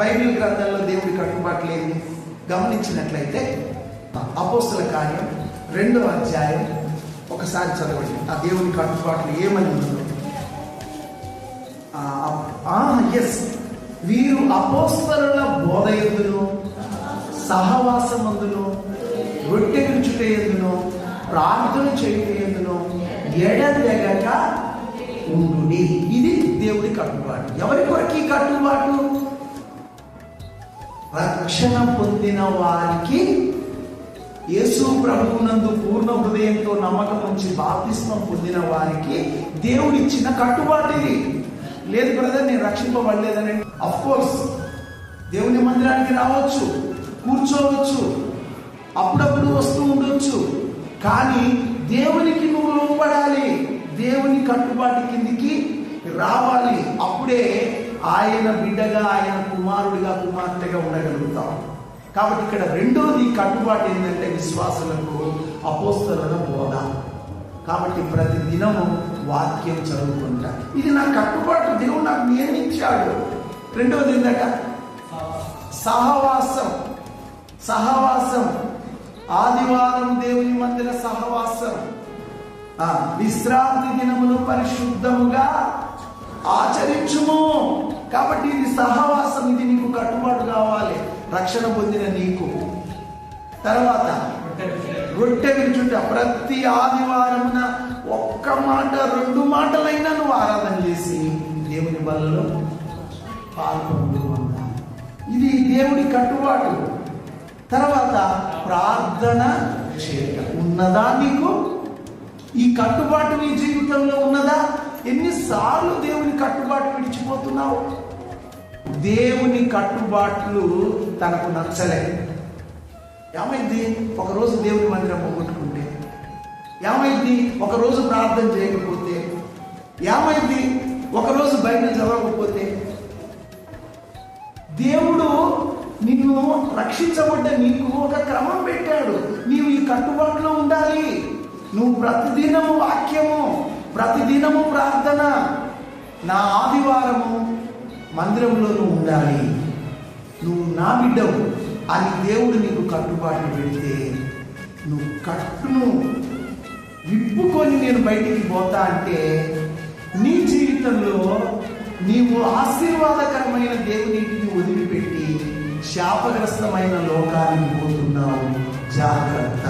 Bible గ్రంథంలో దేవుడి కట్టుబాట్లు గమనించినట్లయితే అపోస్తుల కార్యం రెండవ అధ్యాయం ఒకసారి చదవండి. ఆ దేవుని కట్టుబాట్లు ఏమని ఉందో. ఎస్ వీరు అపోస్తరుల బోధ ఎందును సహవాసమందును రొట్టె విరుచుట ఎందును ప్రార్థన చేయుట ఎందును ఎడదెగక ఉండుడి. ఇది దేవుడి కట్టుబాటు ఎవరి కొరకు ఈ కట్టుబాటు? రక్షణ పొందిన వారికి యేసు ప్రభువునందు పూర్ణ హృదయంతో నమ్మకం ఉంచి బాప్తిస్మం పొందిన వారికి దేవుడిచ్చిన కట్టుబాటు ఇది. లేదు బ్రదర్ నేను రక్షింపబడలేదని అఫ్ కోర్స్ దేవుని మందిరానికి రావచ్చు కూర్చోవచ్చు అప్పుడప్పుడు వస్తూ ఉండొచ్చు. కానీ దేవునికి నువ్వు లోపడాలి దేవుని కట్టుబాటు కిందికి రావాలి. అప్పుడే ఆయన బిడ్డగా ఆయన కుమారుడిగా కుమార్తెగా ఉండగలుగుతాం. కాబట్టి ఇక్కడ రెండోది కట్టుబాటు ఏంటంటే విశ్వాసులకు అపోస్తల బోధ. కాబట్టి ప్రతి దినము వాక్యం చదువుకుంటా. ఇది నా కట్టుబాటు దేవుడు నాకు నియమించాడు. రెండవది ఏంటంట? సహవాసం. సహవాసం. ఆదివారం దేవుని మందిర సహవాసం. ఆ, విశ్రాంతి దినమును పరిశుద్ధముగా ఆచరించుము. కాబట్టి ఇది సహవాసం ఇది నీకు కట్టుబాటు కావాలి. రక్షణ పొందిన నీకు. తర్వాత రొట్టె విరుచుట ప్రతి ఆదివారమున ఒక్క మాట రెండు మాటలైనా నువ్వు ఆరాధన చేసి దేవుని బలలో పాల్గొంటూ ఇది దేవుడి కట్టుబాటు. తర్వాత ప్రార్థన చేయట. ఉన్నదా నీకు? ఈ కట్టుబాటు నీ జీవితంలో ఉన్నదా? ఎన్నిసార్లు దేవుని కట్టుబాటు విడిచిపోతున్నావు? దేవుని కట్టుబాట్లు తనకు నచ్చలే. ఏమైంది? ఒకరోజు దేవుని మందిరం పోగొట్టుకుంటే. ఏమైంది? ఒకరోజు ప్రార్థన చేయకపోతే. ఏమైంది? ఒకరోజు బయట చదవకపోతే. దేవుడు నిన్ను రక్షించబడ్డ నీకు ఒక క్రమం పెట్టాడు. నీవు ఈ కట్టుబాటులో ఉండాలి. నువ్వు ప్రతిదినము వాక్యము ప్రతిదినము ప్రార్థన. నా ఆదివారము మందిరంలోనూ ఉండాలి. నువ్వు నా బిడ్డవు. అని దేవుడు నీకు కట్టుబాటు పెడితే నువ్వు కట్టును విప్పుకొని నేను బయటికి పోతా అంటే నీ జీవితంలో నీవు ఆశీర్వాదకరమైన దేవునికి వదిలిపెట్టి శాపగ్రస్తమైన లోకానికి పోతున్నావు. జాగ్రత్త.